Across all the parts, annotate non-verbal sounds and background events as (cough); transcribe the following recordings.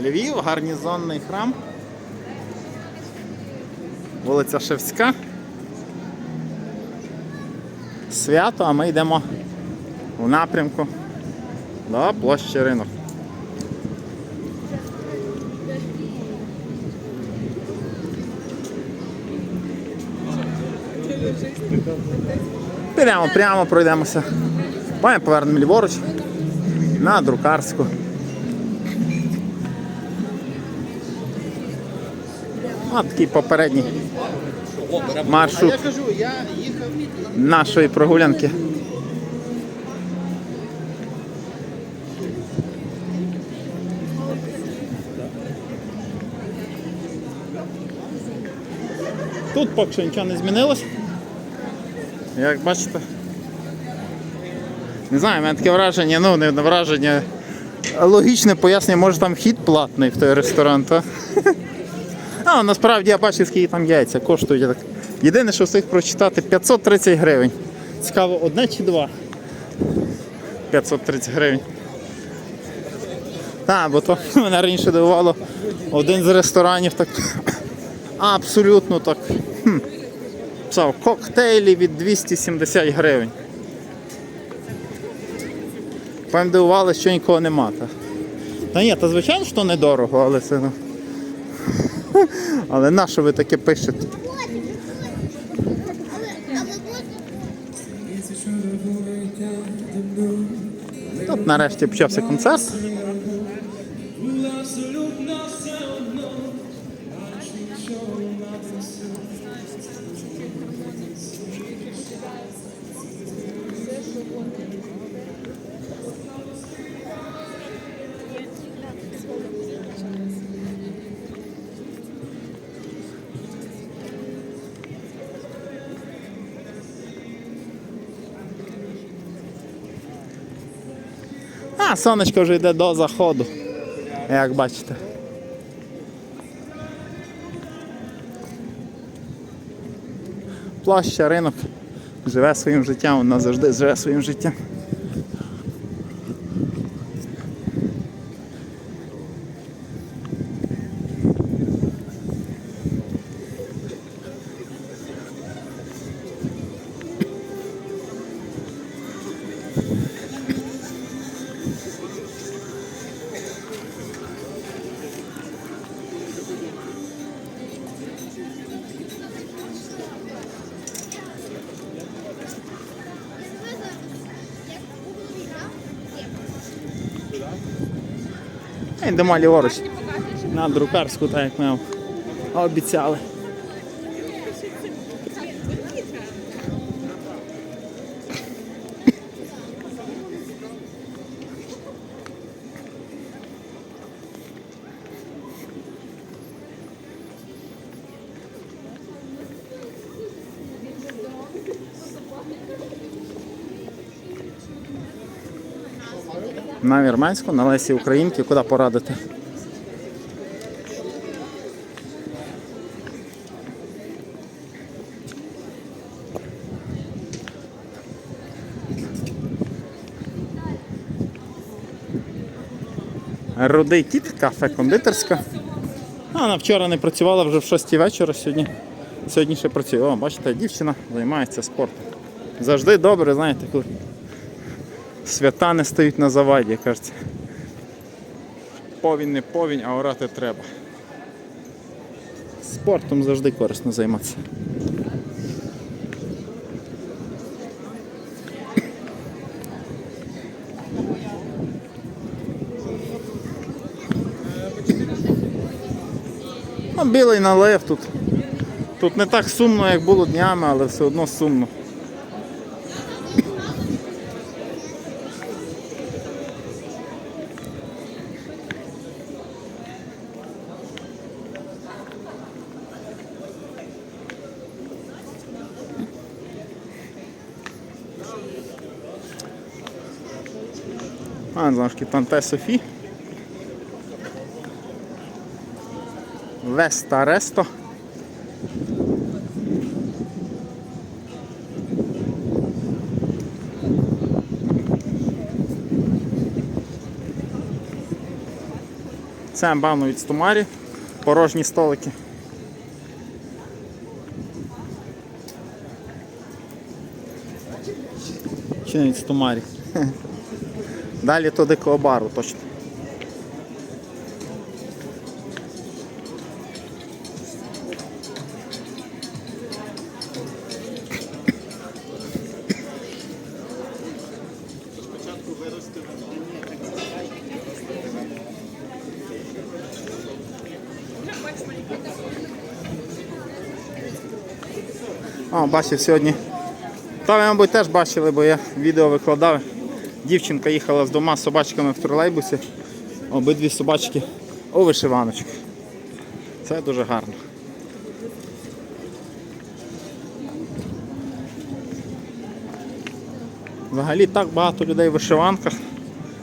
Львів, гарнізонний храм. Вулиця Шевська. Свято, а ми йдемо в напрямку до площі ринок. Підемо прямо, пройдемося. Потім повернемо ліворуч на друкарську. Ось такий попередній маршрут нашої прогулянки. Тут поки що нічого не змінилось. Як бачите. Не знаю, в мене таке враження, ну не враження. Логічне пояснення, може там вхід платний в той ресторан, то. А, насправді я бачив, скільки там яйця коштують. Я так. Єдине, що встиг прочитати 530 гривень. Цікаво, одне чи два? 530 гривень. Так, бо то (laughs) мене раніше дивувало один з ресторанів так (coughs) абсолютно так. Хм, писав, коктейлі від 270 гривень. Певно дивували, що нікого нема. Та, та ні, та звичайно, що недорого, але це. Але на що ви таке пишете? Тут нарешті почався концерт. А, сонечко вже йде до заходу. Як бачите. Площа, ринок живе своїм життям, вона завжди живе своїм життям. Йдемо ліворуч на друкарську, так як ми обіцяли. На Вірменську, на Лесі Українки, куди порадити? Рудий кіт, кафе кондитерська. А, Вона вчора не працювала вже в 6 вечора сьогодні. Сьогодні ще працює. О, бачите, дівчина займається спортом. Завжди добре, знаєте, коли свята не стають на заваді, кажеться. Повінь не повінь, а орати треба. Спортом завжди корисно займатися. Ну, білий налив тут. Тут не так сумно, як було днями, але все одно сумно. А, знову Танте Софі. Веста Ресто. Це бану від Стумарі. Порожні столики. Чи не від Стумарі? Далі то дикого бару точно. О, бачив сьогодні. Та ви, мабуть, теж бачили, бо я відео викладав. Дівчинка їхала з двома собачками в тролейбусі. Обидві собачки у вишиваночках. Це дуже гарно. Взагалі так багато людей в вишиванках,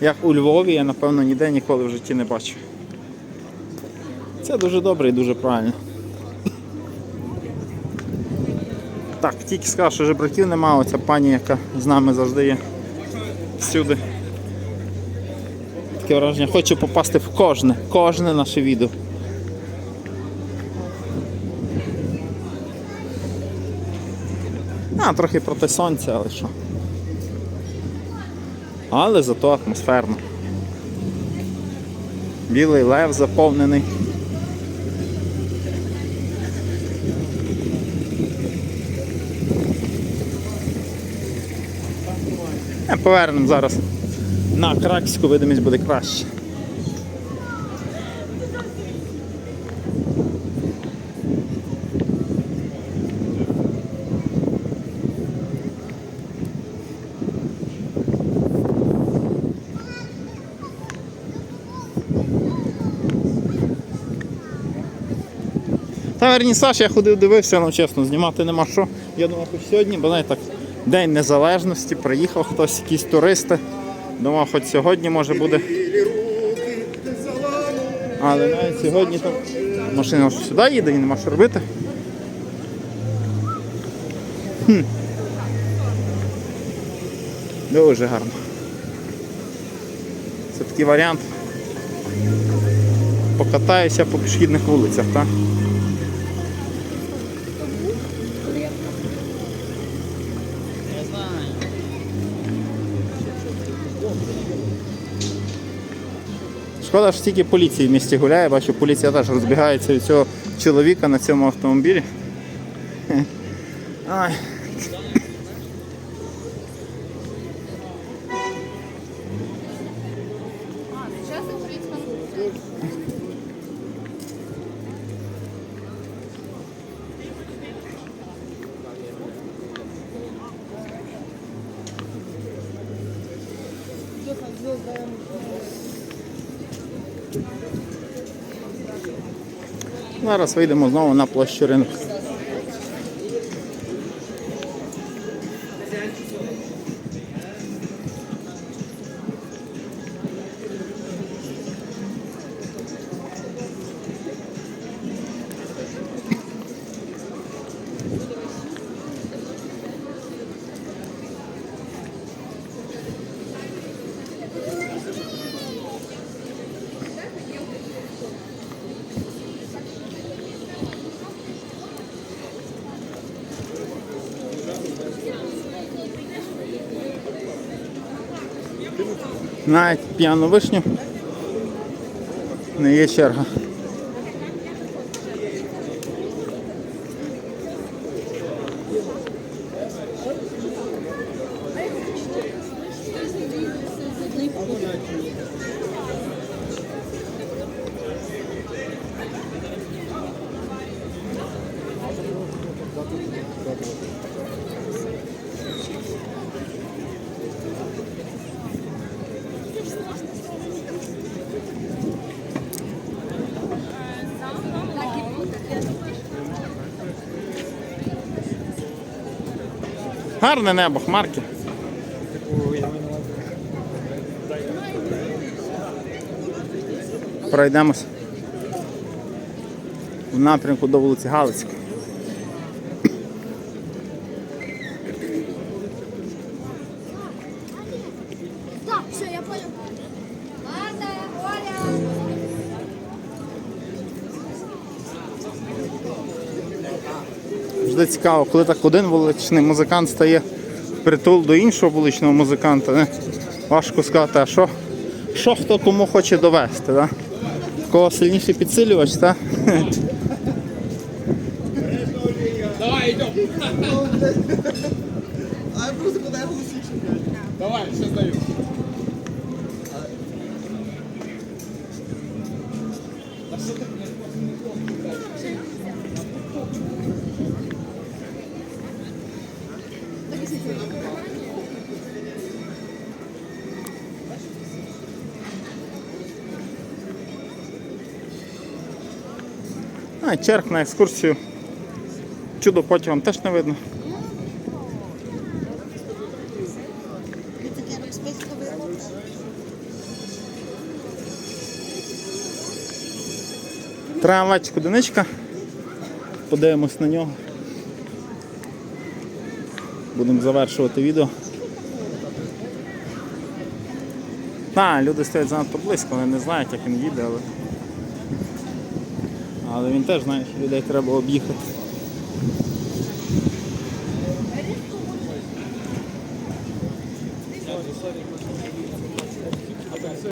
як у Львові, я напевно ніде ніколи в житті не бачив. Це дуже добре і дуже правильно. Так, тільки сказав, що жебраків немає, оця пані, яка з нами завжди є всюди. Таке враження, хочу попасти в кожне, кожне наше відео. А, трохи проти сонця, але що. Але зато атмосферно. Білий лев заповнений. Повернемо зараз на краківську видимість буде краще. Та вернісаж я ходив, дивився, ну чесно, знімати нема що. Я думав, хоч сьогодні, бо знаєте, так, День Незалежності, приїхав хтось, якісь туристи. Думав, хоч сьогодні може буде. Але навіть сьогодні там машина сюди їде і нема що робити. Хм. Дуже гарно. Це такий варіант. Покатаюся по пішохідних вулицях, так? Шкода, що тільки поліції в місті гуляє, бачу, поліція теж розбігається від цього чоловіка на цьому автомобілі. (laughs) Ай. Зараз вийдемо знову на площу ринку. Навіть п'яну вишню не є черга. Гарне небо, хмарки. Пройдемось в напрямку до вулиці Галицької. Завжди цікаво, коли так один вуличний музикант стає притул до іншого вуличного музиканта. Не? Важко сказати, а що, що хто кому хоче довести. Да? В Кого сильніший підсилювач, так? Давай, идем. А я просто я голосніше. Давай, сейчас даю. А, черг на екскурсію. Чудо потягом теж не видно. Трамвайчик одиничка. Подивимось на нього. Будемо завершувати відео. А, люди стоять занадто близько, вони не знають, як він їде, але. Але він теж знає, що людей треба об'їхати.